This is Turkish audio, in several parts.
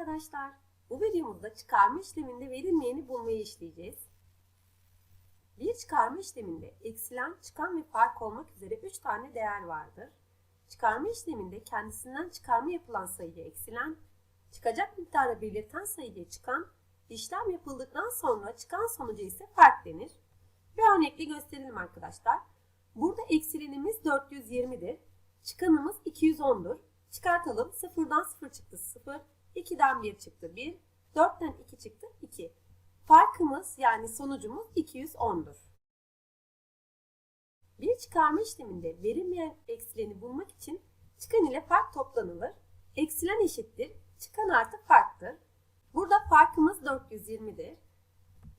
arkadaşlar. Bu videomuzda çıkarma işleminde verilmeyeni bulmayı işleyeceğiz. Bir çıkarma işleminde eksilen, çıkan ve fark olmak üzere 3 tane değer vardır. Çıkarma işleminde kendisinden çıkarma yapılan sayıya eksilen, çıkacak miktarı belirten sayıya çıkan, işlem yapıldıktan sonra çıkan sonuca ise fark denir. Bir örnekle gösterelim arkadaşlar. Burada eksilenimiz 420'dir. Çıkanımız 210'dur. Çıkartalım. 0'dan 0 çıktı 0. 2'den 1 çıktı 1. 4'ten 2 çıktı 2. Farkımız yani sonucumuz 210'dur. Bir çıkarma işleminde verilmeyen eksileni bulmak için çıkan ile fark toplanılır. Eksilen eşittir. Çıkan artı farktır. Burada farkımız 420'dir.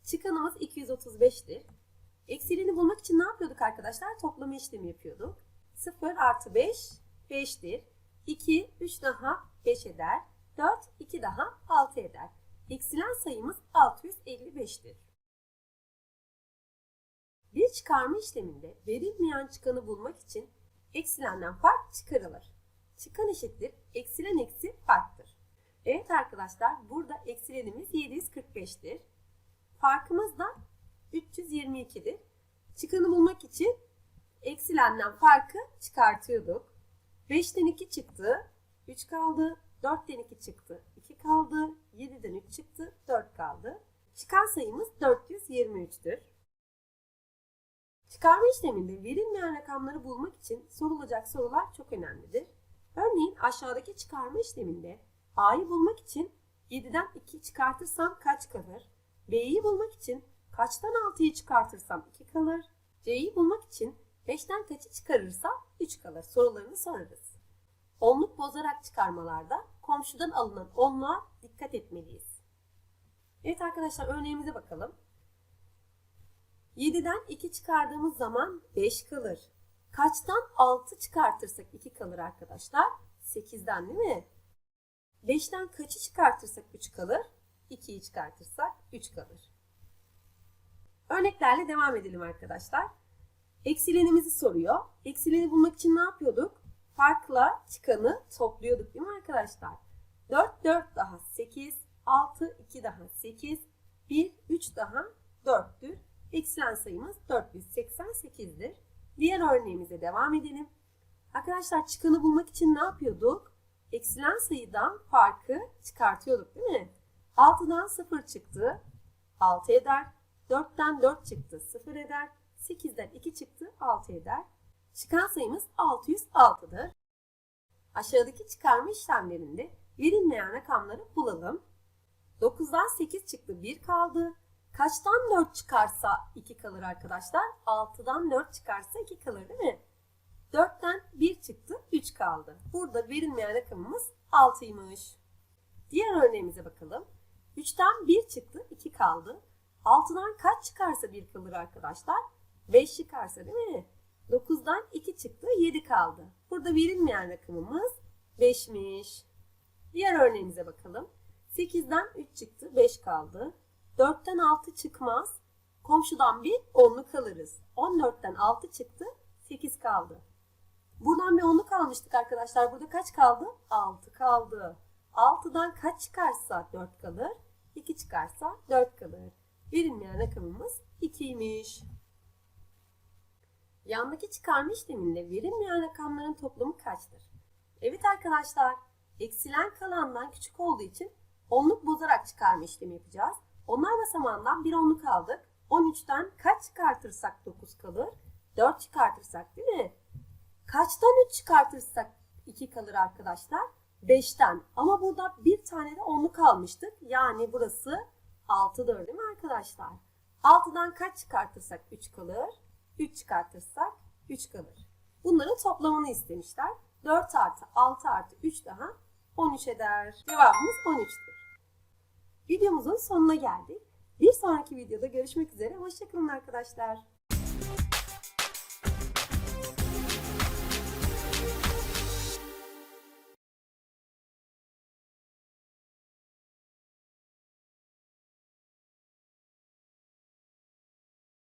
Çıkanımız 235'tir. Eksileni bulmak için ne yapıyorduk arkadaşlar? Toplama işlemi yapıyorduk. 0 artı 5 5'tir. 2 3 daha 5 eder. 4 2 daha 6 eder. Eksilen sayımız 655'tir. Bir çıkarma işleminde verilmeyen çıkanı bulmak için eksilenden fark çıkarılır. Çıkan eşittir. Eksilen eksi farktır. Evet arkadaşlar burada eksilenimiz 745'tir. Farkımız da 322'dir. Çıkanı bulmak için eksilenden farkı çıkartıyorduk. 5'ten 2 çıktı. 3 kaldı. 4'ten 2 çıktı. 2 kaldı. 7'den 3 çıktı. 4 kaldı. Çıkan sayımız 423'tür. Çıkarma işleminde verilmeyen rakamları bulmak için sorulacak sorular çok önemlidir. Örneğin aşağıdaki çıkarma işleminde A'yı bulmak için 7'den 2 çıkartırsam kaç kalır? B'yi bulmak için kaçtan 6'yı çıkartırsam 2 kalır? C'yi bulmak için 5'ten kaçı çıkarırsam 3 kalır sorularını sorarız. Onluk bozarak çıkarmalarda komşudan alınan onluğa dikkat etmeliyiz. Evet arkadaşlar örneğimize bakalım. 7'den 2 çıkardığımız zaman 5 kalır. Kaçtan 6 çıkartırsak 2 kalır arkadaşlar? 8'den değil mi? 5'ten kaçı çıkartırsak 3 kalır? 2'yi çıkartırsak 3 kalır. Örneklerle devam edelim arkadaşlar. Eksilenimizi soruyor. Eksileni bulmak için ne yapıyorduk? Farkla çıkanı topluyorduk değil mi arkadaşlar? 4, 4 daha 8, 6, 2 daha 8, 1, 3 daha 4'tür. Eksilen sayımız 488'dir. Diğer örneğimize devam edelim. Arkadaşlar çıkanı bulmak için ne yapıyorduk? Eksilen sayıdan farkı çıkartıyorduk değil mi? 6'dan 0 çıktı. 6 eder. 4'ten 4 çıktı. 0 eder. 8'den 2 çıktı. 6 eder. Çıkan sayımız 606'dır. Aşağıdaki çıkarma işlemlerinde verilmeyen rakamları bulalım. 9'dan 8 çıktı. 1 kaldı. Kaçtan 4 çıkarsa 2 kalır arkadaşlar? 6'dan 4 çıkarsa 2 kalır değil mi? 4'ten 1 çıktı, 3 kaldı. Burada verilmeyen rakamımız 6'ymış. Diğer örneğimize bakalım. 3'ten 1 çıktı, 2 kaldı. 6'dan kaç çıkarsa 1 kalır arkadaşlar? 5 çıkarsa değil mi? 9'dan 2 çıktı, 7 kaldı. Burada verilmeyen rakamımız 5'miş. Diğer örneğimize bakalım. 8'den 3 çıktı, 5 kaldı. 4'ten 6 çıkmaz. Komşudan bir onluk alırız. 14'ten 6 çıktı, 8 kaldı. Buradan bir onluk almıştık arkadaşlar. Burada kaç kaldı? 6 kaldı. 6'dan kaç çıkarsa 4 kalır. 2 çıkarsa 4 kalır. Verilmeyen rakamımız 2'ymiş. Yandaki çıkarma işleminde verilmeyen rakamların toplamı kaçtır? Evet arkadaşlar, eksilen kalandan küçük olduğu için onluk bozarak çıkarma işlemi yapacağız. Onlar basamağından bir onluk aldık. 13'ten kaç çıkartırsak 9 kalır? 4 çıkartırsak değil mi? Kaçtan 3 çıkartırsak 2 kalır arkadaşlar? 5'ten. Ama burada bir tane de onluk almıştık. Yani burası 6'dır değil mi arkadaşlar? 6'dan kaç çıkartırsak 3 kalır? 3 çıkartırsak 3 kalır. Bunların toplamını istemişler. 4 artı 6 artı 3 daha 13 eder. Cevabımız 13'tür. Videomuzun sonuna geldik. Bir sonraki videoda görüşmek üzere. Hoşçakalın arkadaşlar.